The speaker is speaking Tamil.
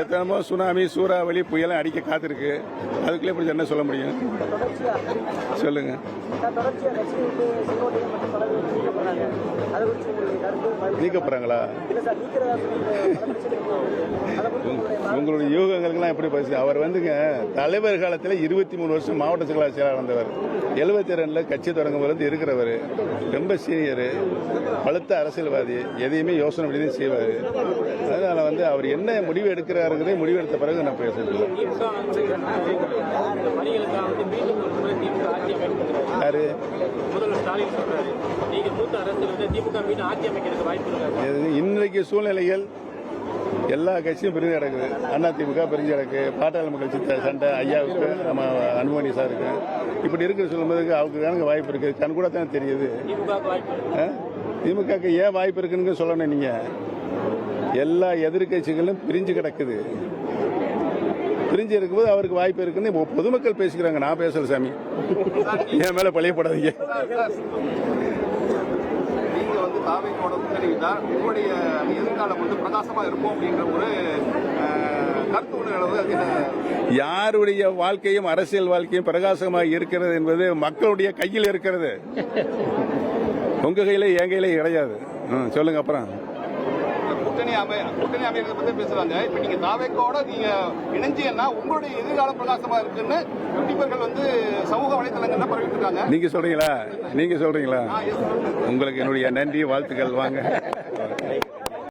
எத்தனமோ சுனாமி சூறாவளி புயலாம் அடிக்க காத்திருக்கு. அதுக்குள்ளே இப்படி என்ன சொல்ல முடியும்? சொல்லுங்க. நீக்க போறாங்களா? உங்களுடைய யூகங்களுக்கெல்லாம் எப்படி பேசு அவர் வந்துங்க தலைவர் காலத்தில் இருபத்தி மூணு வருஷம் மாவட்ட செயலாளர் செயலாளர் இருந்தவர் எழுபத்தி ரெண்டில் கட்சி தொடங்கும் போது இருக்கிறவர். ரொம்ப சீனியர். பழுத்த அரசியல்வாதி. எதையுமே யோசனை பண்ணி செய்வார். அதனால அவர் என்ன முடிவு எடுக்கிறாருங்கிறதே முடிவு எடுத்த பிறகு நான் அமைக்கிறது யாரு? இன்றைக்கு சூழ்நிலைகள் எல்லா கட்சியும் பிரிஞ்சு கிடக்குது. அண்ணா திமுக பிரிஞ்சு கிடக்கு. பாட்டாளி மக்கள் சண்டை ஐயாவுக்கு நம்ம அன்புமணி சாருக்கு. இப்படி இருக்கிற சொல்லும்போதுக்கு அவருக்கு எனக்கு வாய்ப்பு இருக்குது. கண் கூட தான் தெரியுது. திமுக வாய்ப்பு இருக்கு. திமுகக்கு ஏன் வாய்ப்பு இருக்குன்னு சொல்லணும் நீங்க. எல்லா எதிர்க்கட்சிகளும் பிரிஞ்சு கிடக்குது. பிரிஞ்சு இருக்கும்போது அவருக்கு வாய்ப்பு இருக்குன்னு இப்போ பொதுமக்கள் பேசிக்கிறாங்க. நான் பேசல சாமி. என் மேல பழையப்படாதீங்க உங்களுடைய எதிர்காலம் வந்து பிரகாசமா இருக்கும் அப்படின்ற ஒரு? யாருடைய வாழ்க்கையும் அரசியல் வாழ்க்கையும் பிரகாசமாக இருக்கிறது என்பது மக்களுடைய கையில் இருக்கிறது. உங்க கையில என் கையில கிடையாது. சொல்லுங்க அப்புறம். கூட்டணி அமை கூட்டணி அமைக்கிறத பத்தி பேசுறாங்க இப்ப நீங்க தாவைக்கோட நீங்க இணைஞ்சீங்கன்னா உங்களுடைய எதிர்காலம் பிரகாசமா இருக்குன்னு யூடியூபர்கள் வந்து சமூக வலைதளங்கள்ல பரவிட்டு இருக்காங்க. நீங்க சொல்றீங்களா? நீங்க சொல்றீங்களா. உங்களுக்கு என்னுடைய நன்றி வாழ்த்துக்கள் வாங்க.